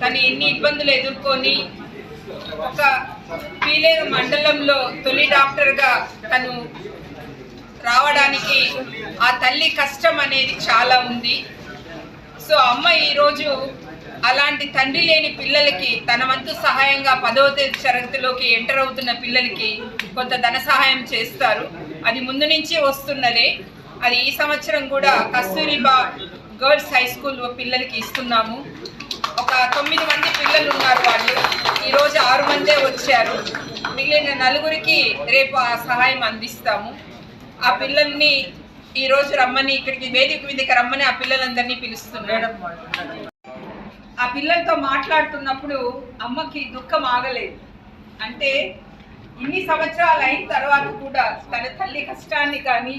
తను ఎన్ని ఇబ్బందులు ఎదుర్కొని ఒక పీలేరు మండలంలో తొలి డాక్టర్గా తను రావడానికి ఆ తల్లి కష్టం అనేది చాలా ఉంది. సో అమ్మ ఈరోజు అలాంటి తండ్రి లేని పిల్లలకి తన వంతు సహాయంగా పదవ తేదీ తరగతిలోకి ఎంటర్ అవుతున్న పిల్లలకి కొంత ధన సహాయం చేస్తారు. అది ముందు నుంచి వస్తున్నదే. అది ఈ సంవత్సరం కూడా కస్తూరిబా గర్ల్స్ హై స్కూల్ పిల్లలకి ఇస్తున్నాము. తొమ్మిది మంది పిల్లలు ఉన్నారు వాళ్ళు. ఈరోజు ఆరు మందే వచ్చారు. మిగిలిన నలుగురికి రేపు ఆ సహాయం అందిస్తాము. ఆ పిల్లల్ని ఈ రోజు రమ్మని ఇక్కడికి వేదిక మీదకి రమ్మని ఆ పిల్లలందరినీ పిలుస్తున్నాడు ఆ పిల్లలతో మాట్లాడుతున్నప్పుడు అమ్మకి దుఃఖం ఆగలేదు. అంటే ఇన్ని సంవత్సరాలు అయిన తర్వాత కూడా తన తల్లి కష్టాన్ని కానీ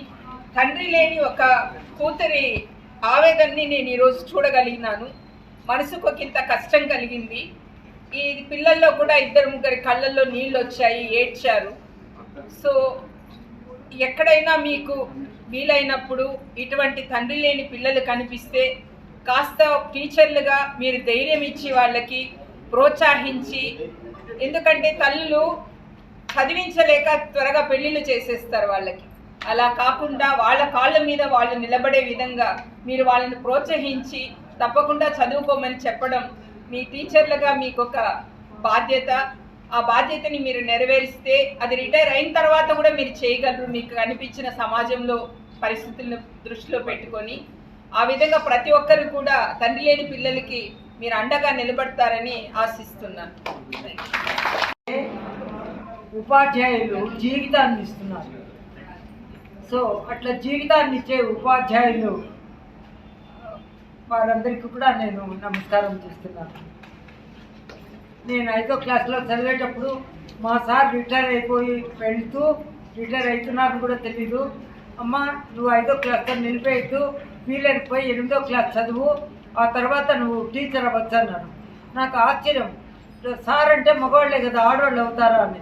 తండ్రి లేని ఒక కూతురి ఆవేదనని నేను ఈరోజు చూడగలిగినాను. మనసుకు ఇంత కష్టం కలిగింది. ఈ పిల్లల్లో కూడా ఇద్దరు ముగ్గురి కళ్ళల్లో నీళ్ళు వచ్చాయి ఏడ్చారు. సో ఎక్కడైనా మీకు వీలైనప్పుడు ఇటువంటి తండ్రి లేని పిల్లలు కనిపిస్తే కాస్త టీచర్లుగా మీరు ధైర్యం ఇచ్చి వాళ్ళకి ప్రోత్సహించి ఎందుకంటే తల్లులు చదివించలేక త్వరగా పెళ్ళిళ్ళు చేసేస్తారు వాళ్ళకి. అలా కాకుండా వాళ్ళ కాళ్ళ మీద వాళ్ళు నిలబడే విధంగా మీరు వాళ్ళని ప్రోత్సహించి తప్పకుండా చదువుకోమని చెప్పడం మీ టీచర్లుగా మీకు ఒక బాధ్యత. ఆ బాధ్యతని మీరు నెరవేరిస్తే అది రిటైర్ అయిన తర్వాత కూడా మీరు చేయగలరు. మీకు కనిపించిన సమాజంలో పరిస్థితులను దృష్టిలో పెట్టుకొని ఆ విధంగా ప్రతి ఒక్కరు కూడా తండ్రి లేని పిల్లలకి మీరు అండగా నిలబడతారని ఆశిస్తున్నాను. ఉపాధ్యాయులు జీవితాన్ని ఇస్తున్నారు. సో అట్లా జీవితాన్ని ఇచ్చే ఉపాధ్యాయులు వారందరికీ కూడా నేను నమస్కారం చేస్తున్నాను. నేను ఐదో క్లాస్లో చదివేటప్పుడు మా సార్ రిటైర్ అయిపోయి వెళ్తూ రిటైర్ అవుతున్నారని కూడా తెలీదు. అమ్మ నువ్వు ఐదో క్లాస్తో నిలిపేయద్దు. వీలైపోయి ఎనిమిదో క్లాస్ చదువు. ఆ తర్వాత నువ్వు టీచర్ అవ్వచ్చు అన్నారు నాకు ఆశ్చర్యం. సార్ అంటే మగవాళ్ళే కదా ఆడవాళ్ళు అవుతారా అని.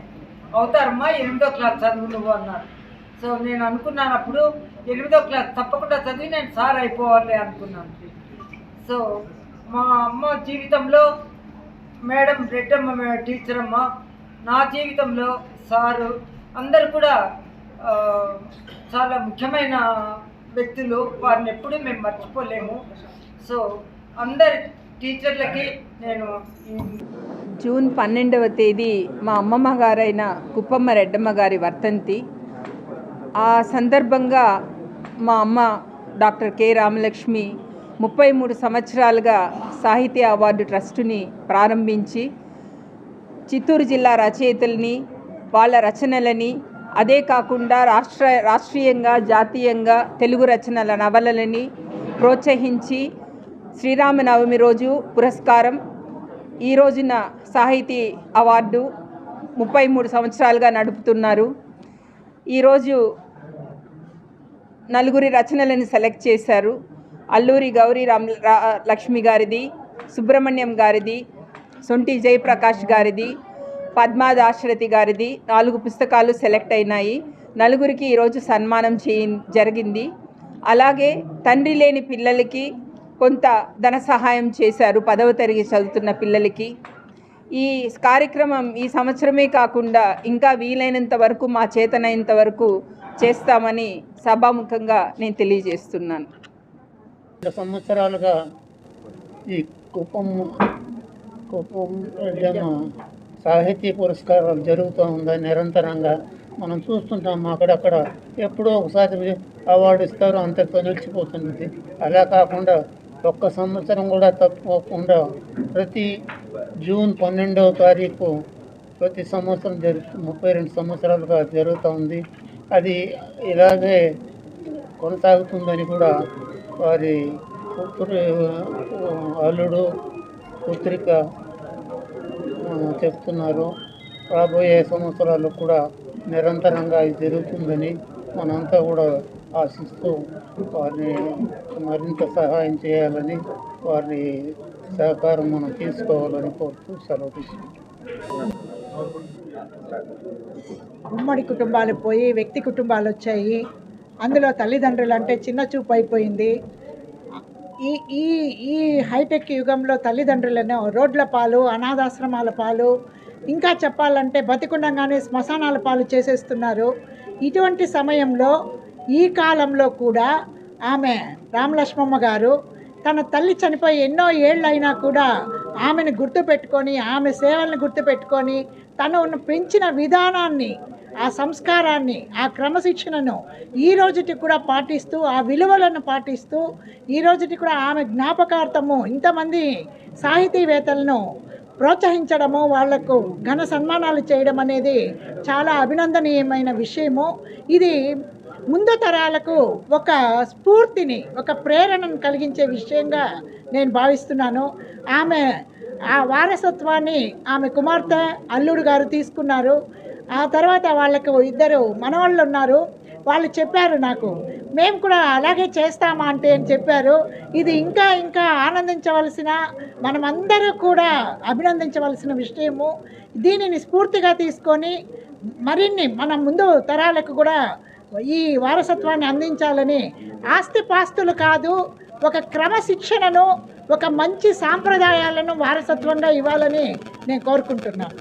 అవుతారమ్మా ఎనిమిదో క్లాస్ చదువు నువ్వు అన్నారు. సో నేను అనుకున్నాను అప్పుడు ఎనిమిదో క్లాస్ తప్పకుండా చదివి నేను సార్ అయిపోవాలి అనుకున్నాను. సో మా అమ్మ జీవితంలో మేడం రెడ్డమ్మ టీచర్ అమ్మ నా జీవితంలో సారు అందరు కూడా చాలా ముఖ్యమైన వ్యక్తులు. వారిని ఎప్పుడూ మేము మర్చిపోలేము. సో అందరి టీచర్లకి నేను జూన్ పన్నెండవ తేదీ మా అమ్మమ్మ గారైన కుప్పమ్మ రెడ్డమ్మ గారి వర్తంతి ఆ సందర్భంగా మా అమ్మ డాక్టర్ కె రామలక్ష్మి ముప్పై మూడు సంవత్సరాలుగా సాహిత్య అవార్డు ట్రస్టుని ప్రారంభించి చిత్తూరు జిల్లా రచయితల్ని వాళ్ళ రచనలని అదే కాకుండా రాష్ట్ర రాష్ట్రీయంగా జాతీయంగా తెలుగు రచనల నవలలని ప్రోత్సహించి శ్రీరామనవమి రోజు పురస్కారం ఈ రోజున సాహితీ అవార్డు ముప్పై మూడు సంవత్సరాలుగా నడుపుతున్నారు. ఈరోజు నలుగురి రచనలను సెలెక్ట్ చేశారు. అల్లూరి గౌరీ రామ్ రా- లక్ష్మి గారిది సుబ్రహ్మణ్యం గారిది సొంటి జయప్రకాష్ గారిది పద్మా దాశరథి గారిది నాలుగు పుస్తకాలు సెలెక్ట్ అయినాయి. నలుగురికి ఈరోజు సన్మానం చేయి జరిగింది. అలాగే తండ్రి లేని పిల్లలకి కొంత ధన సహాయం చేశారు పదవ తరగతి చదువుతున్న పిల్లలకి. ఈ కార్యక్రమం ఈ సంవత్సరమే కాకుండా ఇంకా వీలైనంత వరకు మా చేతనైనంత వరకు చేస్తామని సభాముఖంగా నేను తెలియజేస్తున్నాను. సంవత్సరాలుగా ఈ కుప్పం కుప్పం జమ సాహితీ పురస్కారాలు జరుగుతూ ఉందా నిరంతరంగా. మనం చూస్తుంటాం అక్కడక్కడ ఎప్పుడో ఒకసారి అవార్డు ఇస్తారు అంతటితో నిలిచిపోతున్నది. అలా కాకుండా ఒక్క సంవత్సరం కూడా తప్పకుండా ప్రతి జూన్ పన్నెండవ తారీఖు ప్రతి సంవత్సరం జరుగు ముప్పై రెండు సంవత్సరాలుగా జరుగుతూ ఉంది. అది ఇలాగే కొనసాగుతుందని కూడా వారి అల్లుడు పుత్రిక చెప్తున్నారు. రాబోయే సంవత్సరాలు కూడా నిరంతరంగా ఇది జరుగుతుందని మనంతా కూడా ఆశిస్తూ వారిని మరింత సహాయం చేయాలని వారి సహకారం మనం తీసుకోవాలని కోరుతూ సెలవు తీసుకుంటాం ఉమ్మడి కుటుంబాలు పోయి వ్యక్తి కుటుంబాలు వచ్చాయి. అందులో తల్లిదండ్రులు అంటే చిన్న చూపు అయిపోయింది. ఈ ఈ ఈ హైటెక్ యుగంలో తల్లిదండ్రులను రోడ్ల పాలు అనాథాశ్రమాల పాలు ఇంకా చెప్పాలంటే బతికుండగానే శ్మశానాల పాలు చేసేస్తున్నారు. ఇటువంటి సమయంలో ఈ కాలంలో కూడా ఆమె రామలక్ష్మమ్మ గారు తన తల్లి చనిపోయి ఎన్నో ఏళ్ళైనా కూడా ఆమెను గుర్తుపెట్టుకొని ఆమె సేవలను గుర్తుపెట్టుకొని తను పెంచిన విధానాన్ని ఆ సంస్కారాన్ని ఆ క్రమశిక్షణను ఈ రోజుకి కూడా పాటిస్తూ ఆ విలువలను పాటిస్తూ ఈ రోజుకి కూడా ఆమె జ్ఞాపకార్థము ఇంతమంది సాహితీవేత్తలను ప్రోత్సహించడము వాళ్ళకు ఘన సన్మానాలు చేయడం అనేది చాలా అభినందనీయమైన విషయము. ఇది ముందు తరాలకు ఒక స్ఫూర్తిని ఒక ప్రేరణను కలిగించే విషయంగా నేను భావిస్తున్నాను. ఆమె ఆ వారసత్వాన్ని ఆమె కుమార్తె అల్లుడు గారు తీసుకున్నారు. ఆ తర్వాత వాళ్ళకు ఇద్దరు మనవాళ్ళు ఉన్నారు. వాళ్ళు చెప్పారు నాకు మేము కూడా అలాగే చేస్తామా అంటే అని చెప్పారు. ఇది ఇంకా ఇంకా ఆనందించవలసిన మనమందరూ కూడా అభినందించవలసిన విషయము. దీనిని స్ఫూర్తిగా తీసుకొని మరిన్ని మన ముందు తరాలకు కూడా ఈ వారసత్వాన్ని అందించాలని ఆస్తిపాస్తులు కాదు ఒక క్రమశిక్షణను ఒక మంచి సాంప్రదాయాలను వారసత్వంగా ఇవ్వాలని నేను కోరుకుంటున్నాను.